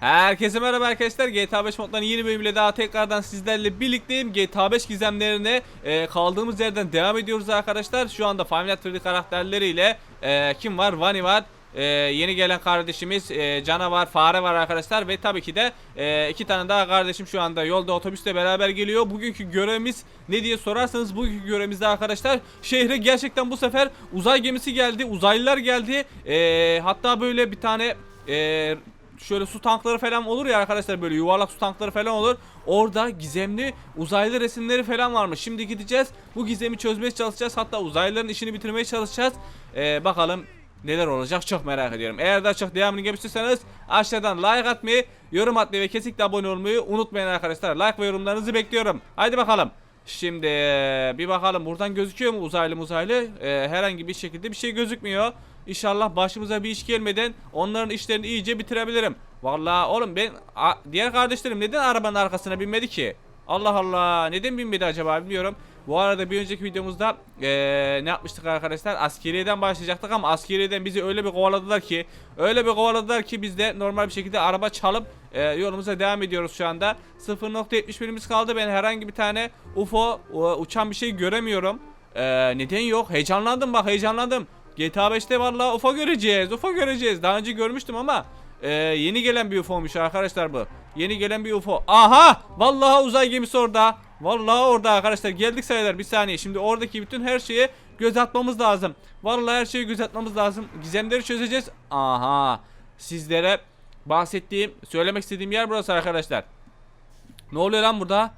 Herkese merhaba arkadaşlar. GTA 5 modların yeni bölümüyle daha tekrardan sizlerle birlikteyim. GTA 5 gizemlerine e, kaldığımız yerden devam ediyoruz arkadaşlar. Şu anda Final Fantasy karakterleriyle e, kim var? Vani var. E, yeni gelen kardeşimiz e, Canavar, Fare var arkadaşlar ve tabii ki de e, iki tane daha kardeşim şu anda yolda otobüsle beraber geliyor. Bugünkü görevimiz ne diye sorarsanız bugünkü görevimizde arkadaşlar şehre gerçekten bu sefer uzay gemisi geldi, uzaylılar geldi. E, hatta böyle bir tane e, şöyle su tankları falan olur ya arkadaşlar böyle yuvarlak su tankları falan olur. Orada gizemli uzaylı resimleri falan varmış. Şimdi gideceğiz. Bu gizemi çözmeye çalışacağız. Hatta uzaylıların işini bitirmeye çalışacağız. Ee, bakalım neler olacak çok merak ediyorum. Eğer daha çok devamını gelmek istiyorsanız aşağıdan like atmayı, yorum atmayı ve kesinlikle abone olmayı unutmayın arkadaşlar. Like ve yorumlarınızı bekliyorum. Haydi bakalım. Şimdi bir bakalım buradan gözüküyor mu uzaylı uzaylı? Ee, herhangi bir şekilde bir şey gözükmüyor. İnşallah başımıza bir iş gelmeden onların işlerini iyice bitirebilirim. Vallahi oğlum ben diğer kardeşlerim neden arabanın arkasına binmedi ki? Allah Allah neden binmedi acaba bilmiyorum. Bu arada bir önceki videomuzda eee, ne yapmıştık arkadaşlar? Askeriyeden başlayacaktık ama askeriyeden bizi öyle bir kovaladılar ki öyle bir kovaladılar ki biz de normal bir şekilde araba çalıp eee, yolumuza devam ediyoruz şu anda. 0.71'imiz kaldı. Ben herhangi bir tane UFO uçan bir şey göremiyorum. Eee, neden yok? Heyecanlandım bak heyecanlandım. GTA 5'te vallahi UFO göreceğiz. UFO göreceğiz. Daha önce görmüştüm ama eee, yeni gelen bir UFO'muş arkadaşlar bu. Yeni gelen bir UFO. Aha! Vallahi uzay gemisi orada. Vallahi orada arkadaşlar. Geldik sayılar. Bir saniye. Şimdi oradaki bütün her şeye göz atmamız lazım. Vallahi her şeye göz atmamız lazım. Gizemleri çözeceğiz. Aha! Sizlere bahsettiğim, söylemek istediğim yer burası arkadaşlar. Ne oluyor lan burada?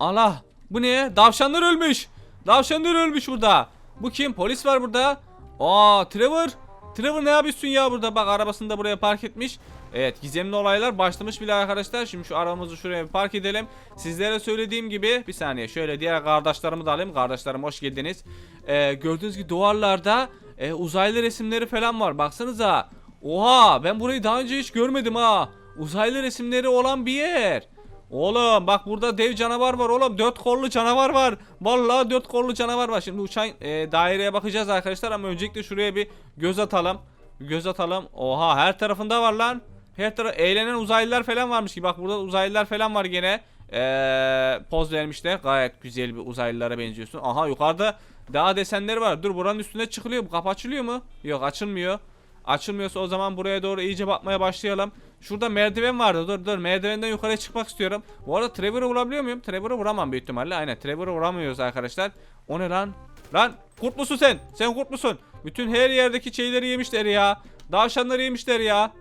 Allah! Bu ne? Davşanlar ölmüş. Davşanlar ölmüş burada. Bu kim? Polis var burada. Aa, Trevor. Trevor ne yapıyorsun ya burada? Bak arabasını da buraya park etmiş. Evet gizemli olaylar başlamış bile arkadaşlar. Şimdi şu arabamızı şuraya park edelim. Sizlere söylediğim gibi bir saniye şöyle diğer kardeşlerimi de alayım. Kardeşlerim hoş geldiniz. Ee, gördüğünüz gibi duvarlarda e, uzaylı resimleri falan var. Baksanıza. Oha ben burayı daha önce hiç görmedim ha. Uzaylı resimleri olan bir yer. Oğlum bak burada dev canavar var oğlum. Dört kollu canavar var. Vallahi dört kollu canavar var. Şimdi uçan e, daireye bakacağız arkadaşlar ama öncelikle şuraya bir göz atalım. Göz atalım. Oha her tarafında var lan. Her taraf eğlenen uzaylılar falan varmış ki. Bak burada uzaylılar falan var gene. Ee, poz vermişler. Gayet güzel bir uzaylılara benziyorsun. Aha yukarıda daha desenleri var. Dur buranın üstüne çıkılıyor. Bu kapı açılıyor mu? Yok açılmıyor. Açılmıyorsa o zaman buraya doğru iyice bakmaya başlayalım. Şurada merdiven vardı. Dur dur merdivenden yukarıya çıkmak istiyorum. Bu arada Trevor'ı vurabiliyor muyum? Trevor'ı vuramam büyük ihtimalle. Aynen Trevor'ı vuramıyoruz arkadaşlar. O ne lan? Lan kurt musun sen? Sen kurt musun? Bütün her yerdeki şeyleri yemişler ya. Davşanları yemişler ya.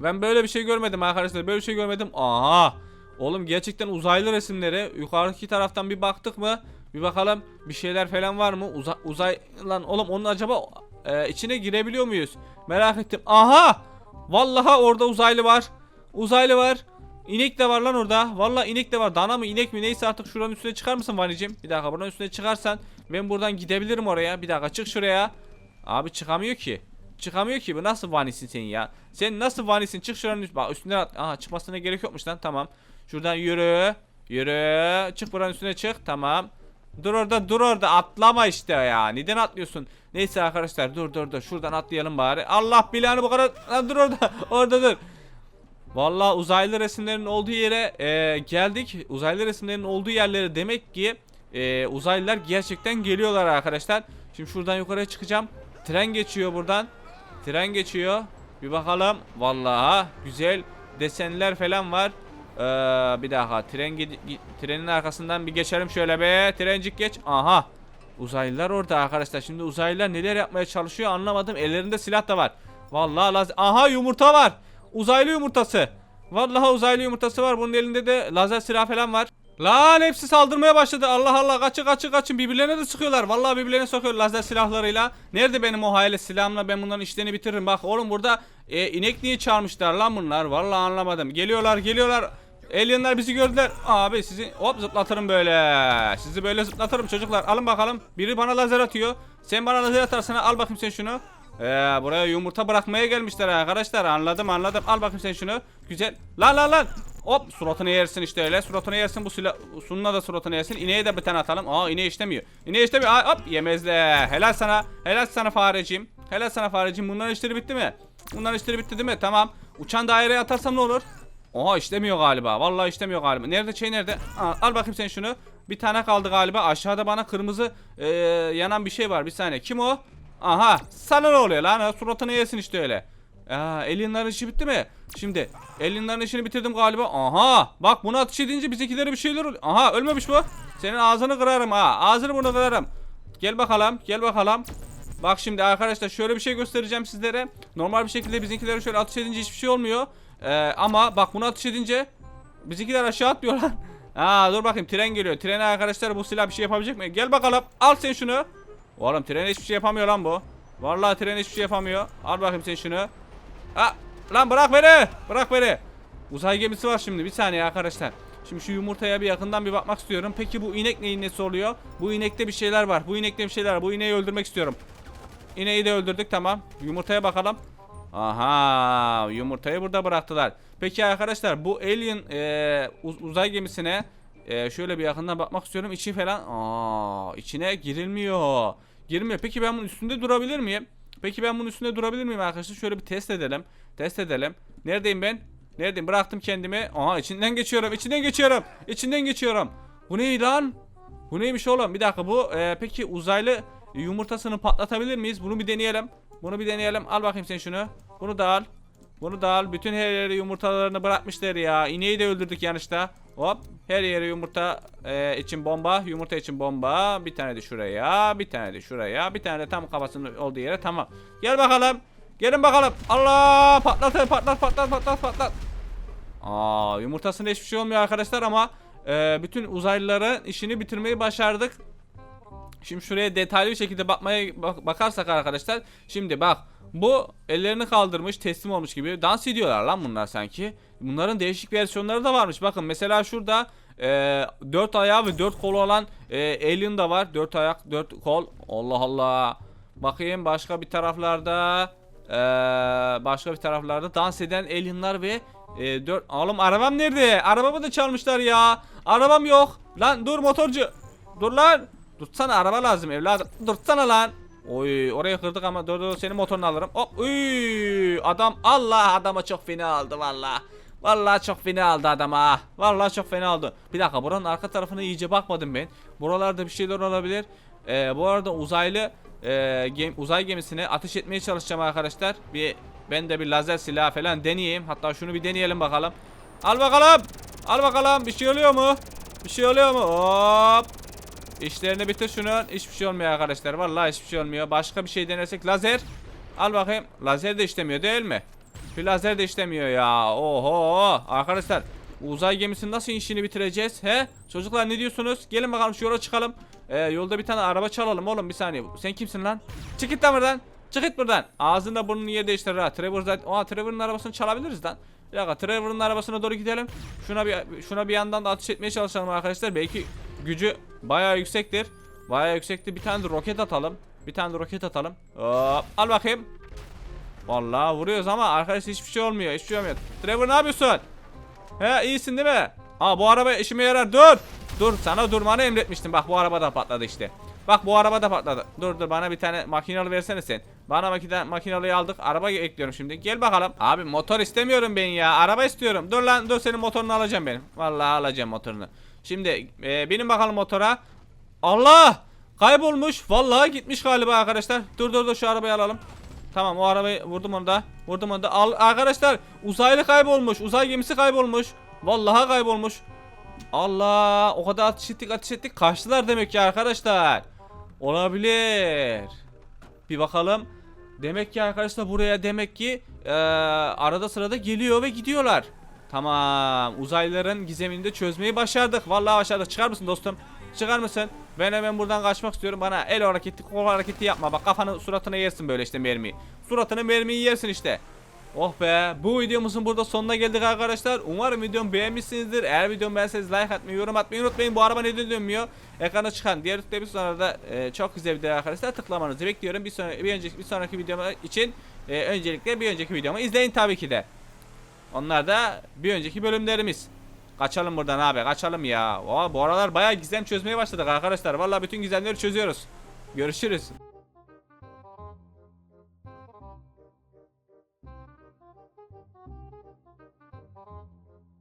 Ben böyle bir şey görmedim arkadaşlar. Böyle bir şey görmedim. Aha. Oğlum gerçekten uzaylı resimleri. Yukarıdaki taraftan bir baktık mı? Bir bakalım bir şeyler falan var mı? Uza uzay lan oğlum onun acaba e, içine girebiliyor muyuz? Merak ettim. Aha! Vallahi orada uzaylı var. Uzaylı var. İnek de var lan orada. Vallahi inek de var. Dana mı inek mi neyse artık şuranın üstüne çıkar mısın Vanicim? Bir dakika buranın üstüne çıkarsan ben buradan gidebilirim oraya. Bir dakika çık şuraya. Abi çıkamıyor ki. Çıkamıyor ki bu nasıl vanisin sen ya? Sen nasıl vanisin? Çık şuranın üstüne. Bak üstüne at. Aha çıkmasına gerek yokmuş lan tamam. Şuradan yürü. Yürü. Çık buranın üstüne çık. Tamam. Dur orada dur orada atlama işte ya. Neden atlıyorsun? Neyse arkadaşlar dur dur dur. Şuradan atlayalım bari. Allah bilanı bu kadar. Lan dur orada. orada dur. Vallahi uzaylı resimlerin olduğu yere e, geldik. Uzaylı resimlerin olduğu yerlere demek ki e, uzaylılar gerçekten geliyorlar arkadaşlar. Şimdi şuradan yukarıya çıkacağım. Tren geçiyor buradan. Tren geçiyor. Bir bakalım. Vallahi güzel desenler falan var. Ee, bir daha tren trenin arkasından bir geçelim şöyle be. Trencik geç. Aha. Uzaylılar orada arkadaşlar. Şimdi uzaylılar neler yapmaya çalışıyor anlamadım. Ellerinde silah da var. Vallahi laz Aha yumurta var. Uzaylı yumurtası. Vallahi uzaylı yumurtası var. Bunun elinde de lazer silah falan var. Lan hepsi saldırmaya başladı. Allah Allah kaçın kaçın kaçın. Birbirlerine de sıkıyorlar. Vallahi birbirlerine sokuyor lazer silahlarıyla. Nerede benim o hayalet silahımla ben bunların işlerini bitiririm. Bak oğlum burada e, inek niye çağırmışlar lan bunlar? Vallahi anlamadım. Geliyorlar geliyorlar. Alienlar bizi gördüler. Abi sizi hop zıplatırım böyle. Sizi böyle zıplatırım çocuklar. Alın bakalım. Biri bana lazer atıyor. Sen bana lazer atarsın. Al bakayım sen şunu. Ee, buraya yumurta bırakmaya gelmişler arkadaşlar. Anladım anladım. Al bakayım sen şunu. Güzel. Lan lan lan. Hop suratını yersin işte öyle. Suratını yersin bu silah. Sununa da suratını yersin. İneğe de bir tane atalım. Aa ineği işlemiyor. İneği işlemiyor. Aa, hop yemezler. Helal sana. Helal sana fareciğim. Helal sana fareciğim. Bunların işleri bitti mi? Bunların işleri bitti değil mi? Tamam. Uçan daireye atarsam ne olur? Oha işlemiyor galiba. Vallahi işlemiyor galiba. Nerede şey nerede? Aa, al bakayım sen şunu. Bir tane kaldı galiba. Aşağıda bana kırmızı e, yanan bir şey var. Bir saniye. Kim o? Aha. Sana ne oluyor lan? Suratını yesin işte öyle. Aa, alienların işi bitti mi? Şimdi alienların işini bitirdim galiba. Aha. Bak bunu ateş edince bizimkilere bir şeyler oluyor. Aha ölmemiş bu. Senin ağzını kırarım ha. Ağzını bunu kırarım. Gel bakalım. Gel bakalım. Bak şimdi arkadaşlar şöyle bir şey göstereceğim sizlere. Normal bir şekilde bizimkileri şöyle ateş edince hiçbir şey olmuyor. Ee, ama bak bunu ateş edince bizimkiler aşağı atlıyorlar. Aa dur bakayım tren geliyor. Trene arkadaşlar bu silah bir şey yapabilecek mi? Gel bakalım. Al sen şunu. Oğlum tren hiçbir şey yapamıyor lan bu. Vallahi tren hiçbir şey yapamıyor. Al bakayım sen şunu. Aa, lan bırak beni. Bırak beni. Uzay gemisi var şimdi. Bir saniye arkadaşlar. Şimdi şu yumurtaya bir yakından bir bakmak istiyorum. Peki bu inek neyin nesi oluyor? Bu inekte bir şeyler var. Bu inekte bir şeyler var. Bu ineği öldürmek istiyorum. İneği de öldürdük tamam. Yumurtaya bakalım. Aha yumurtayı burada bıraktılar. Peki arkadaşlar bu alien e, uz- uzay gemisine e, şöyle bir yakından bakmak istiyorum. İçi falan aa içine girilmiyor. Girmiyor. Peki ben bunun üstünde durabilir miyim? Peki ben bunun üstünde durabilir miyim arkadaşlar? Şöyle bir test edelim. Test edelim. Neredeyim ben? Neredeyim? Bıraktım kendimi. Aha içinden geçiyorum. içinden geçiyorum. İçinden geçiyorum. Bu neydi lan? Bu neymiş oğlum? Bir dakika bu e, peki uzaylı yumurtasını patlatabilir miyiz? Bunu bir deneyelim. Bunu bir deneyelim. Al bakayım sen şunu. Bunu da al. Bunu da al. Bütün her yere yumurtalarını bırakmışlar ya. İneği de öldürdük yanlışta. Hop. Her yere yumurta e, için bomba. Yumurta için bomba. Bir tane de şuraya. Bir tane de şuraya. Bir tane de tam kafasının olduğu yere. Tamam. Gel bakalım. Gelin bakalım. Allah patlat patlat patlat patlat patlat. Aa yumurtasında hiçbir şey olmuyor arkadaşlar ama e, bütün uzaylıların işini bitirmeyi başardık. Şimdi şuraya detaylı bir şekilde bakmaya bak- bakarsak arkadaşlar. Şimdi bak bu ellerini kaldırmış teslim olmuş gibi dans ediyorlar lan bunlar sanki. Bunların değişik versiyonları da varmış. Bakın mesela şurada e, 4 ayağı ve 4 kolu olan e, alien da var. 4 ayak 4 kol. Allah Allah. Bakayım başka bir taraflarda e, başka bir taraflarda dans eden alienlar ve e, 4 Oğlum arabam nerede? Arabamı da çalmışlar ya. Arabam yok. Lan dur motorcu. Dur lan. Dursana araba lazım evladım. Dursana lan. Oy oraya kırdık ama dur dur senin motorunu alırım. Hop uy adam Allah adama çok fena aldı valla. Vallahi çok fena aldı adama. Vallahi çok fena aldı. Bir dakika buranın arka tarafına iyice bakmadım ben. Buralarda bir şeyler olabilir. Ee, bu arada uzaylı e, gem, uzay gemisine ateş etmeye çalışacağım arkadaşlar. Bir ben de bir lazer silah falan deneyeyim. Hatta şunu bir deneyelim bakalım. Al bakalım. Al bakalım. Bir şey oluyor mu? Bir şey oluyor mu? Hop. İşlerini bitir şunu. Hiçbir şey olmuyor arkadaşlar. Vallahi hiçbir şey olmuyor. Başka bir şey denersek lazer. Al bakayım. Lazer de işlemiyor değil mi? Şu lazer de işlemiyor ya. Oho. Arkadaşlar uzay gemisinin nasıl işini bitireceğiz? He? Çocuklar ne diyorsunuz? Gelin bakalım şu yola çıkalım. Ee, yolda bir tane araba çalalım oğlum bir saniye. Sen kimsin lan? Çık git buradan. Çık git buradan. Ağzında burnunu yer değiştirir ha. Trevor zaten. Aa Trevor'ın arabasını çalabiliriz lan. Bir dakika Trevor'ın arabasına doğru gidelim. Şuna bir şuna bir yandan da ateş etmeye çalışalım arkadaşlar. Belki gücü bayağı yüksektir. Bayağı yüksektir. Bir tane de roket atalım. Bir tane de roket atalım. Hop, al bakayım. Vallahi vuruyoruz ama arkadaşlar hiçbir şey olmuyor. Hiçbir şey olmuyor. Trevor ne yapıyorsun? He iyisin değil mi? Ha bu araba işime yarar. Dur. Dur sana durmanı emretmiştim. Bak bu araba da patladı işte. Bak bu araba da patladı. Dur dur bana bir tane makinalı versene sen. Bana makine, makinalıyı aldık. Araba ekliyorum şimdi. Gel bakalım. Abi motor istemiyorum ben ya. Araba istiyorum. Dur lan dur senin motorunu alacağım benim. Vallahi alacağım motorunu. Şimdi e, benim bakalım motora. Allah! Kaybolmuş. Vallahi gitmiş galiba arkadaşlar. Dur dur dur şu arabayı alalım. Tamam o arabayı vurdum onu da. Vurdum onu da. Al, arkadaşlar uzaylı kaybolmuş. Uzay gemisi kaybolmuş. Vallahi kaybolmuş. Allah o kadar ateş ettik ateş ettik. Kaçtılar demek ki arkadaşlar. Olabilir. Bir bakalım. Demek ki arkadaşlar buraya demek ki eee, arada sırada geliyor ve gidiyorlar. Tamam. Uzaylıların gizemini de çözmeyi başardık. Vallahi başardık. Çıkar mısın dostum? Çıkar mısın? Ben hemen buradan kaçmak istiyorum. Bana el hareketi, kol hareketi yapma. Bak kafanı suratına yersin böyle işte mermiyi. Suratına mermiyi yersin işte. Oh be bu videomuzun burada sonuna geldik arkadaşlar. Umarım videomu beğenmişsinizdir. Eğer videomu beğenseniz like atmayı, yorum atmayı unutmayın. Bu araba neden dönmüyor? Ekrana çıkan diğer tıklayıp sonra da e, çok güzel video arkadaşlar tıklamanızı bekliyorum. Bir sonraki bir önceki bir sonraki videom için e, öncelikle bir önceki videomu izleyin tabii ki de. Onlar da bir önceki bölümlerimiz. Kaçalım buradan abi kaçalım ya. Aa, bu aralar bayağı gizem çözmeye başladık arkadaşlar. Vallahi bütün gizemleri çözüyoruz. Görüşürüz.